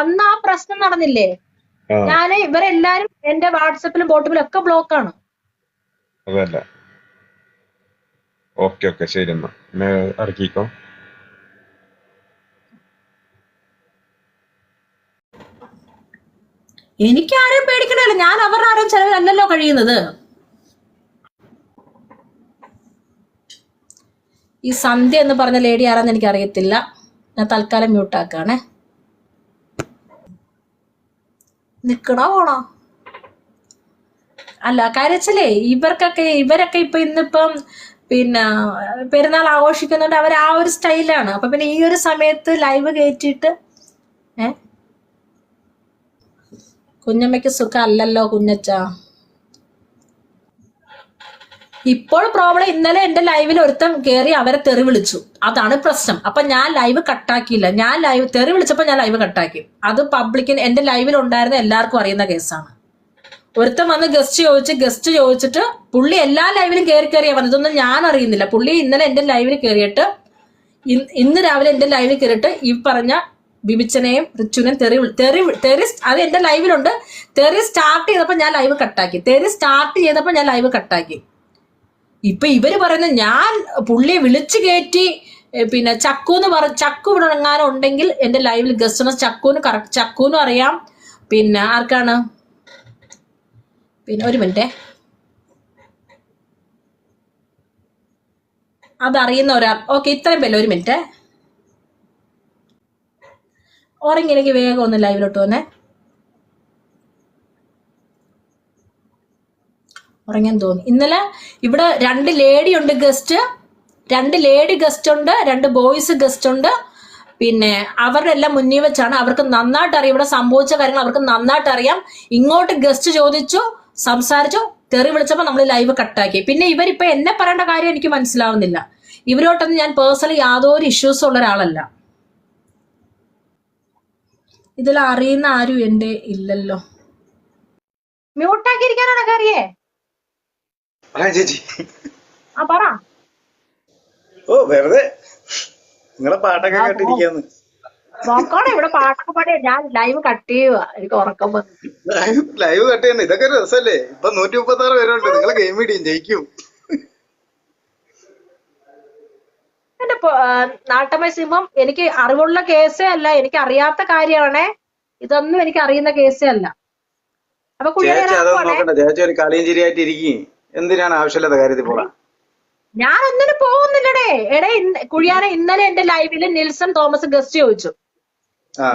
അന്ന് ആ പ്രശ്നം നടന്നില്ലേ? ഞാൻ ഞാൻ ഇവരെല്ലാരും എന്റെ വാട്സപ്പിലും ബോട്ടിലും ഒക്കെ ബ്ലോക്ക് അതല്ല. Okay okay. ശരി എന്നാ. ഇറക്കിക്കോ എനിക്ക് ആരെയും പേടിക്കണല്ലോ. ഞാൻ അവരുടെ ആരും ചെലവിലല്ലല്ലോ കഴിയുന്നത്. ഈ സന്ധ്യ എന്ന് പറഞ്ഞ ലേഡി ആരാന്ന് എനിക്ക് അറിയത്തില്ല ഞാൻ തൽക്കാലം മ്യൂട്ടാക്കാണേ നിക്കണോ പോണോ അല്ല കരച്ചിലേ ഇവർക്കൊക്കെ ഇവരൊക്കെ ഇപ്പൊ ഇന്നിപ്പം പിന്നെ പെരുന്നാൾ ആഘോഷിക്കുന്നുണ്ട്. അവർ ആ ഒരു സ്റ്റൈലാണ്. അപ്പൊ പിന്നെ ഈ ഒരു സമയത്ത് ലൈവ് കയറ്റിയിട്ട് ഏ? കുഞ്ഞമ്മയ്ക്ക് സുഖം അല്ലല്ലോ കുഞ്ഞച്ച. ഇപ്പോൾ പ്രോബ്ലം ഇന്നലെ എന്റെ ലൈവിൽ ഒരുത്തൻ കയറി അവരെ തെറി വിളിച്ചു. അതാണ് പ്രശ്നം. അപ്പൊ ഞാൻ ലൈവ് കട്ടാക്കിയില്ല ഞാൻ ലൈവ് തെറി വിളിച്ചപ്പോ ഞാൻ ലൈവ് കട്ടാക്കി അത് പബ്ലിക്കിന് എന്റെ ലൈവിൽ ഉണ്ടായിരുന്ന എല്ലാവർക്കും അറിയുന്ന കേസാണ് ഒരുത്തം വന്ന് ഗസ്റ്റ് ചോദിച്ച് ഗസ്റ്റ് ചോദിച്ചിട്ട് പുള്ളി എല്ലാ ലൈവിലും കയറി കയറിയാ വന്നത് ഇതൊന്നും ഞാൻ അറിയുന്നില്ല. പുള്ളി ഇന്നലെ എന്റെ ലൈവിൽ കയറിയിട്ട് ഇന്ന് രാവിലെ എന്റെ ലൈവിൽ കയറിയിട്ട് ഈ പറഞ്ഞ ബിബിച്ചനെയും റിച്ചുനെയും തെറി തെറി തെറി അത് എന്റെ ലൈവിലുണ്ട് തെറി സ്റ്റാർട്ട് ചെയ്തപ്പോ ഞാൻ ലൈവ് കട്ടാക്കി തെറി സ്റ്റാർട്ട് ചെയ്തപ്പോ ഞാൻ ലൈവ് കട്ടാക്കി ഇപ്പൊ ഇവർ പറയുന്നത് ഞാൻ പുള്ളിയെ വിളിച്ചു കയറ്റി പിന്നെ ചക്കു എന്ന് പറ ചക്കു ഇവിടെ എന്റെ ലൈവിൽ ഗസ്റ്റ് ചക്കുവിന് കറക്റ്റ് ചക്കുവിനും അറിയാം. പിന്നെ ആർക്കാണ്? പിന്നെ ഒരു മിനിറ്റേ. അതറിയുന്ന ഒരാൾ. ഓക്കെ ഇത്രയും പേര് ഒരു മിനിറ്റ്. ഉറങ്ങിയില്ലെങ്കിൽ വേഗം ഒന്ന് ലൈവിലോട്ട് വന്നേ. ഉറങ്ങാൻ തോന്നി. ഇന്നലെ ഇവിടെ രണ്ട് ലേഡി ഉണ്ട് ഗസ്റ്റ് രണ്ട് ലേഡി ഗസ്റ്റ് ഉണ്ട് രണ്ട് ബോയ്സ് ഗസ്റ്റ് ഉണ്ട്. പിന്നെ അവരുടെ എല്ലാം മുന്നിൽ വെച്ചാണ് അവർക്ക് നന്നായിട്ട് അറിയാം. ഇവിടെ സംഭവിച്ച കാര്യങ്ങൾ അവർക്ക് നന്നായിട്ട് അറിയാം. ഇങ്ങോട്ട് ഗസ്റ്റ് ചോദിച്ചു സംസാരിച്ചു തെറി വിളിച്ചപ്പോൾ നമ്മൾ ലൈവ് കട്ടാക്കി പിന്നെ ഇവരിപ്പോ എന്നെ പറയേണ്ട കാര്യം എനിക്ക് മനസ്സിലാവുന്നില്ല. ഇവരോട്ടൊന്നും ഞാൻ പേഴ്സണലി യാതൊരു ഇഷ്യൂസും ഉള്ള ഒരാളല്ല. ഇതിൽ അറിയുന്ന ആരും എന്റെ ഇല്ലല്ലോ. മ്യൂട്ടാക്കിയിരിക്കാനാണ് കാര്യേ ആ ചേച്ചി. ആ പറ. ഓ വെറുതെ. നിങ്ങളെ പാട്ടൊക്കെ കേട്ടിരിക്കാന്ന്. നോക്കണേ ഇവിടെ പാട്ടൊക്കെ പാടി. ഞാൻ ലൈവ് കട്ട് ചെയ്യുക എനിക്ക് ഉറക്കം വന്നു. ലൈവ് ലൈവ് കട്ട് ചെയ്യണം ഇതൊക്കെ ഒരു രസല്ലേ? ഇപ്പൊ നൂറ്റി മുപ്പത്തി ആറ് പേരുണ്ട്. നിങ്ങളെ ഗെയിം ഇടിയും ജയിക്കും. എന്റെ നാട്ടമ്മ സിംഹം എനിക്ക് അറിവുള്ള കേസേ അല്ല. എനിക്ക് അറിയാത്ത കാര്യമാണേ ഇതൊന്നും എനിക്ക് അറിയുന്ന കേസേ അല്ല. അപ്പൊ ചേച്ചി അതൊന്നും നോക്കണ്ട. ചേച്ചി ഒരു കളിയും ചിരിയായിട്ട് ഇരിക്കും എന്തിനാണ് ആവശ്യമില്ലാത്ത കാര്യത്തിൽ പോടാ ഞാൻ ഒന്നിനും പോകുന്നില്ലടേ. എടേ കുഴിയാനെ ഇന്നലെ എന്റെ ലൈവിൽ നിൽസൺ തോമസ് ഗസ്റ്റ് ചോദിച്ചു.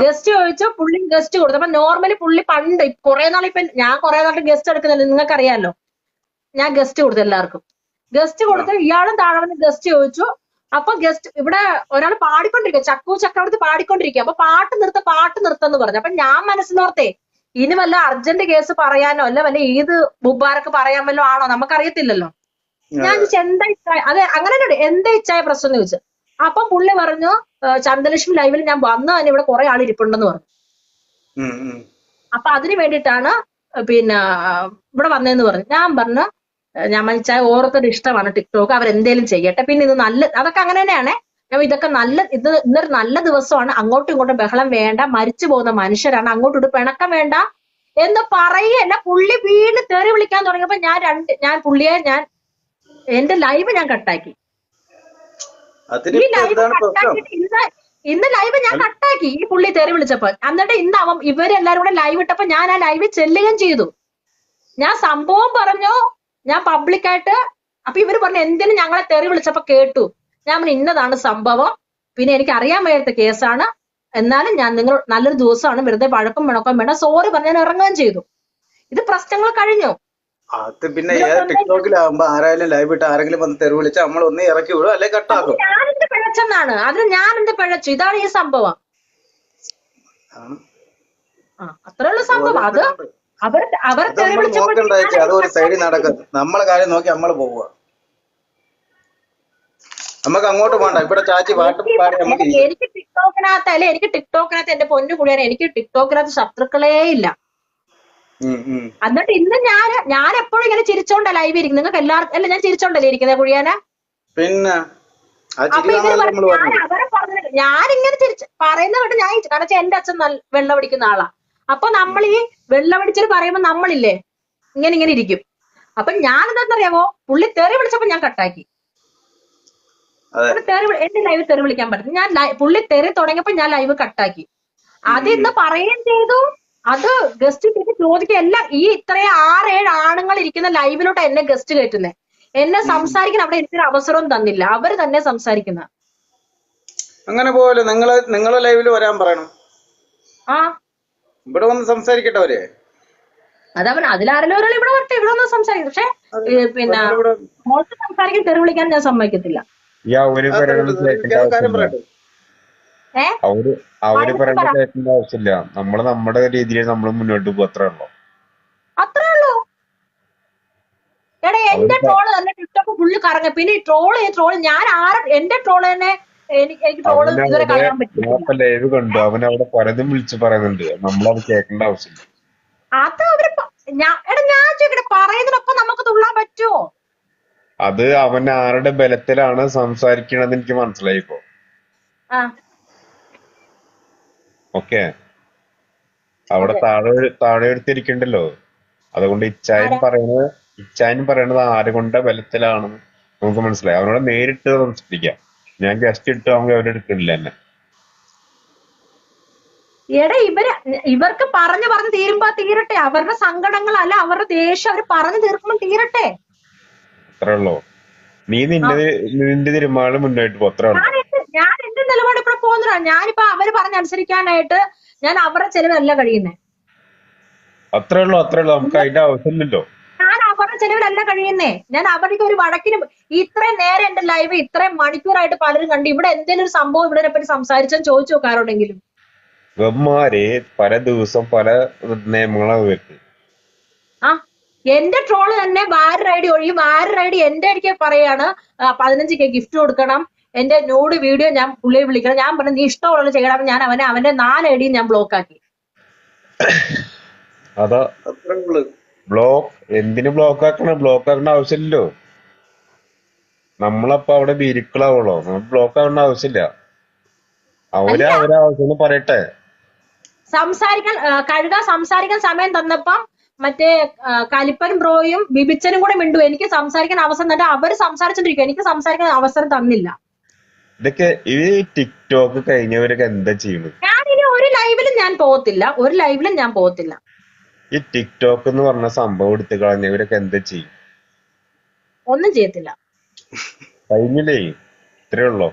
ഗസ്റ്റ് ചോദിച്ചു പുള്ളി ഗസ്റ്റ് കൊടുത്തു. അപ്പൊ നോർമലി പുള്ളി പണ്ട് കുറെ നാൾ ഇപ്പൊ ഞാൻ കുറെ നാളായിട്ട് ഗസ്റ്റ് എടുക്കുന്നില്ല. നിങ്ങൾക്ക് അറിയാലോ ഞാൻ ഗസ്റ്റ് കൊടുത്തു എല്ലാവർക്കും. ഗസ്റ്റ് കൊടുത്ത് ഇയാളും താഴെ വന്ന് ഗസ്റ്റ് ചോദിച്ചു. അപ്പൊ ഗസ്റ്റ് ഇവിടെ ഒരാൾ പാടിക്കൊണ്ടിരിക്കുക. ചക്കു ചക്രവർത്തി പാടിക്കൊണ്ടിരിക്കുക. അപ്പൊ പാട്ട് നിർത്ത പാട്ട് നിർത്തന്ന് പറഞ്ഞു. അപ്പൊ ഞാൻ മനസ്സിലോർത്തേ ഇനി വല്ല അർജന്റ് കേസ് പറയാനോ? അല്ല വല്ല ഏത് മുബാരക്ക് പറയാൻ വല്ലോ ആണോ നമുക്കറിയത്തില്ലല്ലോ. ഞാൻ ചോദിച്ചു എന്താ ഇച്ചായ അതെ അങ്ങനെ തന്നെ എന്താ ഇച്ചായ പ്രശ്നം എന്ന് ചോദിച്ചു അപ്പം പുള്ളി പറഞ്ഞു "ഏ, ചന്ദ്രലക്ഷ്മി ലൈവിൽ ഞാൻ വന്നു തന്നെ ഇവിടെ കുറെ ആൾ ഇരിപ്പുണ്ടെന്ന് പറഞ്ഞു. അപ്പൊ അതിന് വേണ്ടിയിട്ടാണ് പിന്നെ ഇവിടെ വന്നതെന്ന് പറഞ്ഞു. ഞാൻ പറഞ്ഞു ഞാൻ മനസ്സിലായ ഓരോരുത്തരുടെ ഇഷ്ടമാണ് ടിക്ടോക്ക്. അവരെന്തേലും ചെയ്യട്ടെ. പിന്നെ ഇത് നല്ല അതൊക്കെ അങ്ങനെ തന്നെയാണ്. ഞാൻ ഇതൊക്കെ നല്ല ഇത് ഇന്നൊരു നല്ല ദിവസമാണ്. അങ്ങോട്ടും ഇങ്ങോട്ടും ബഹളം വേണ്ട. മരിച്ചു പോകുന്ന മനുഷ്യരാണ്. അങ്ങോട്ടും ഇങ്ങോട്ടും പിണക്കം വേണ്ട. എന്ന് പറയുകയല്ല പുള്ളി വീണ് തെറി വിളിക്കാൻ തുടങ്ങിയപ്പോ ഞാൻ രണ്ട് ഞാൻ പുള്ളിയെ ഞാൻ എന്റെ ലൈവ് ഞാൻ കട്ടാക്കി ഈ ലൈവ് കട്ടാക്കിയിട്ട് ഇന്ന് ഇന്ന് ലൈവ് ഞാൻ കട്ടാക്കി ഈ പുള്ളി തെറി വിളിച്ചപ്പോ. എന്നിട്ട് ഇന്ന് അവൻ ഇവരെല്ലാരും കൂടെ ലൈവ് ഇട്ടപ്പോ ഞാൻ ആ ലൈവിൽ ചെല്ലുകയും ചെയ്തു. ഞാൻ സംഭവം പറഞ്ഞു ഞാൻ പബ്ലിക്കായിട്ട് അപ്പൊ ഇവർ പറഞ്ഞു എന്തിനു ഞങ്ങളെ തെറി വിളിച്ചപ്പോ കേട്ടു? ഞാൻ ഇന്നതാണ് സംഭവം. പിന്നെ എനിക്ക് അറിയാൻ വയ്യാത്ത കേസാണ്. എന്നാലും ഞാൻ നിങ്ങൾ നല്ലൊരു ദിവസമാണ് വെറുതെ പഴക്കം പിണക്കം വേണം സോറി പറഞ്ഞ് ഞാൻ ഇറങ്ങുകയും ചെയ്തു. ഇത് പ്രശ്നങ്ങൾ കഴിഞ്ഞു. അത് പിന്നെ ടിക്ടോക്കിലാകുമ്പോ ടിക്ടോക്കിലാവുമ്പോ ആരായാലും ലൈവ് ഇട്ട് ആരെങ്കിലും വന്ന് തെരുവ് വിളിച്ചാൽ നമ്മൾ ഒന്ന് ഇറക്കി വിടും അല്ലെ കട്ടാക്കും. ഞാൻ എന്ത് പിഴച്ചെന്നാണ്? അതിന് ഞാൻ എന്ത് പിഴച്ചു? ഇതാണ് ഈ സംഭവം. അത്രേ ഉള്ള സംഭവം. അത് അവർ അവർ അത് വിളിച്ചപ്പോൾ നോക്കണ്ട അത് ഒരു സൈഡിൽ നടക്കും. നമ്മളെ കാര്യം നോക്കി നമ്മൾ പോവുക. നമുക്ക് അങ്ങോട്ട് പോകണ്ട ഇവിടെ ചാച്ചി പാട്ട് പാടി നമുക്ക് എനിക്ക് എനിക്ക് ടിക്ടോക്കിനകത്ത് അല്ലെ എനിക്ക് ടിക്ടോക്കിനകത്ത് എന്റെ പൊന്നു കൂടിയാണ് എനിക്ക് ടിക്ടോക്കിനകത്ത് ശത്രുക്കളേ ഇല്ല. എന്നിട്ട് ഇന്ന് ഞാൻ ഞാൻ എപ്പോഴും ഇങ്ങനെ ചിരിച്ചോണ്ട ലൈവ് ഇരിക്കുന്നത് നിങ്ങൾക്ക് എല്ലാവർക്കും അല്ല ഞാൻ ചിരിച്ചോണ്ടല്ലേ ഇരിക്കുന്നത് കുഴിയാന പിന്നെ ഞാനിങ്ങനെ തിരിച്ച് പറയുന്ന കേട്ട് ഞാൻ കാരണം എന്റെ അച്ഛൻ നല്ല വെള്ളമടിക്കുന്ന ആളാ. അപ്പൊ നമ്മൾ ഈ വെള്ളമടിച്ചിട്ട് പറയുമ്പോ നമ്മളില്ലേ ഇങ്ങനെ ഇങ്ങനെ ഇരിക്കും. അപ്പൊ ഞാൻ എന്താണെന്നറിയാമോ പുള്ളി തെറി വിളിച്ചപ്പോ ഞാൻ കട്ടാക്കി തെറി എന്റെ ലൈവ് തെറി വിളിക്കാൻ പറ്റും ഞാൻ പുള്ളി തെറി തുടങ്ങിയപ്പോ ഞാൻ ലൈവ് കട്ടാക്കി അതിന്ന് ഇന്ന് പറയുകയും ചെയ്തു. അത് ഗസ്റ്റ് ചെയ്ത് ചോദിക്കുക എല്ലാം ഈ ഇത്രയും ഏഴ് ആണുങ്ങൾ ഇരിക്കുന്ന ലൈവിലോട്ട് എന്നെ ഗസ്റ്റ് കയറ്റുന്നത് എന്നെ സംസാരിക്കാൻ അവിടെ എനിക്കൊരു അവസരവും തന്നില്ല. അവർ തന്നെ സംസാരിക്കുന്ന. അങ്ങനെ പോലെ നിങ്ങൾ നിങ്ങളെ ലൈവിൽ വരാൻ പറയണം. ആ. ഇവിടെ വന്ന് സംസാരിക്കട്ടെ അവർ. അതവൻ അതിലാരല്ലോ ഒരാൾ ഇവിടെ വരട്ടെ. ഇവിടെ വന്ന് സംസാരിക്കും. പക്ഷെ പിന്നെ സംസാരിക്കാൻ തെറി വിളിക്കാൻ ഞാൻ സമ്മതിക്കത്തില്ല. ഈ അവർ പറയണത് കേൾക്കേണ്ട ആവശ്യമില്ല. അവർ അവർ പറയണത് പറ. കേൾക്കേണ്ട ആവശ്യമില്ല. നമ്മൾ നമ്മുടെ രീതിയിൽ നമ്മൾ മുന്നോട്ട് പോകും അത്രേ ഉള്ളൂ. അത്രേ ഉള്ളൂ? എടാ എന്റെ ട്രോൾ തന്നെ ടിക്ടോക്ക് ഫുള്ള് കറങ്ങ. പിന്നെ ഈ ട്രോൾ ഈ ട്രോൾ ഞാൻ ആരെ എന്റെ ട്രോൾ തന്നെ എനിക്ക് എനിക്ക് ട്രോൾ ഇതുവരെ കളയാൻ പറ്റില്ല. ലൈവ് കണ്ടു. അവൻ അവിടെ പലതും വിളിച്ചു പറയുന്നുണ്ട്. നമ്മളത് കേൾക്കേണ്ട ആവശ്യമില്ല. അത് അവർ ഞാൻ എടാ ഞാൻ ചോദിക്കട്ടെ പറയുന്നതിനൊപ്പം നമുക്ക് തുള്ളാൻ പറ്റുമോ അത് അവൻ ആരുടെ ബലത്തിലാണ് സംസാരിക്കണത് എനിക്ക് മനസ്സിലായി ഇപ്പോ. ഓക്കെ. അവിടെ താഴെ താഴെ എടുത്തിരിക്കണ്ടല്ലോ അതുകൊണ്ട് ഇച്ചായൻ പറയുന്നത് ഇച്ചായൻ പറയണത് ആരുകൊണ്ട ബലത്തിലാണ് ബലത്തിലാണെന്ന് നമുക്ക് മനസ്സിലായി. അവനോട് നേരിട്ട് സംസാരിക്കാം. ഞാൻ ഗസ്റ്റ് ഇട്ട് അവൻ അവരെടുക്കില്ല എന്നെ. എടാ ഇവർ ഇവർക്ക് പറഞ്ഞു പറഞ്ഞു തീരുമ്പോ തീരട്ടെ. അവരുടെ സങ്കടങ്ങൾ അല്ല അവരുടെ ദേഷ്യം അവർ പറഞ്ഞു തീർക്കുമ്പോൾ തീരട്ടെ. അത്രേ ഉള്ളൂ. നീ നിന്റെ നിന്റെ തിരുമാൾ മുന്നോട്ട് പോ അത്രേ ഉള്ളൂ. ഞാൻ എന്റെ നിലപാട് ഇപ്പൊ പോകുന്നതാ ഞാനിപ്പോ അവർ പറഞ്ഞ അനുസരിക്കാനായിട്ട് ഞാൻ അവരുടെ ചെലവല്ല കഴിയുന്നേ. അത്രേ ഉള്ളൂ അത്രേ ഉള്ളൂ. നമുക്ക് അതിന്റെ ആവശ്യമില്ലല്ലോ. ഞാൻ അവരുടെ ചെലവിലല്ല കഴിയുന്നേ. ഞാൻ അവർക്ക് ഒരു വടക്കിന് ഇത്രയും നേരം എന്റെ ലൈവ് ഇത്രയും മണിക്കൂറായിട്ട് പലരും കണ്ടു ഇവിടെ എന്തെങ്കിലും ഒരു സംഭവം ഇവിടെ പറ്റി സംസാരിച്ചാൽ ചോദിച്ചു നോക്കാറുണ്ടെങ്കിലും. പല ദിവസം പല നിയമങ്ങളാണ് വരുന്നത്. എന്റെ ട്രോൾ തന്നെ വാരർ ഐ ഡി ഒഴി വാരർ ഐ ഡി എന്റെ അടിക്ക് പറയാണ് പതിനഞ്ച് കെ ഗിഫ്റ്റ് കൊടുക്കണം. എന്റെ നോട് വീഡിയോ ഞാൻ പുള്ളിയെ വിളിക്കണം. ഞാൻ പറഞ്ഞു നീ ഇഷ്ടമുള്ളത് ചെയ്യണം ഞാൻ അവനെ അവന്റെ നാല് ഐ ഞാൻ ബ്ലോക്ക് ആക്കി. അതാ ബ്ലോക്ക് എന്തിനു ബ്ലോക്ക് ആക്കണം? ബ്ലോക്ക് ആക്കേണ്ട ആവശ്യമില്ലല്ലോ. നമ്മളപ്പോ അവിടെ ബീരിക്കളാവുള്ളോ നമ്മൾ ബ്ലോക്ക് ആവേണ്ട ആവശ്യമില്ല. അവർ അവരെ ആവശ്യം പറയട്ടെ. സംസാരിക്കാൻ കഴുകാൻ കഴുക സംസാരിക്കാൻ സമയം തന്നപ്പം മറ്റേ കലിപ്പനും കലിപ്പൻ ബ്രോയും ബിബിച്ചനും കൂടെ മിണ്ടു. എനിക്ക് സംസാരിക്കാൻ അവസരം തന്നെ. അവർ സംസാരിച്ചോണ്ടിരിക്കും. എനിക്ക് സംസാരിക്കാൻ അവസരം തന്നില്ല. ഇതൊക്കെ ഈ ടിക്ടോക്ക് കഴിഞ്ഞവരൊക്കെ എന്താ ചെയ്യുന്നത്? ഞാൻ ഇനി ഒരു ലൈവിലും ഞാൻ പോകത്തില്ല. ഒരു ലൈവിലും ഞാൻ പോകത്തില്ല. ഈ ടിക്ടോക്ക് എന്ന് പറഞ്ഞ സംഭവം എടുത്ത് കളഞ്ഞവരൊക്കെ എന്താ ചെയ്യും? ഒന്നും ചെയ്യത്തില്ല. കഴിഞ്ഞില്ലേ? ഇത്രേ ഉള്ളൂ.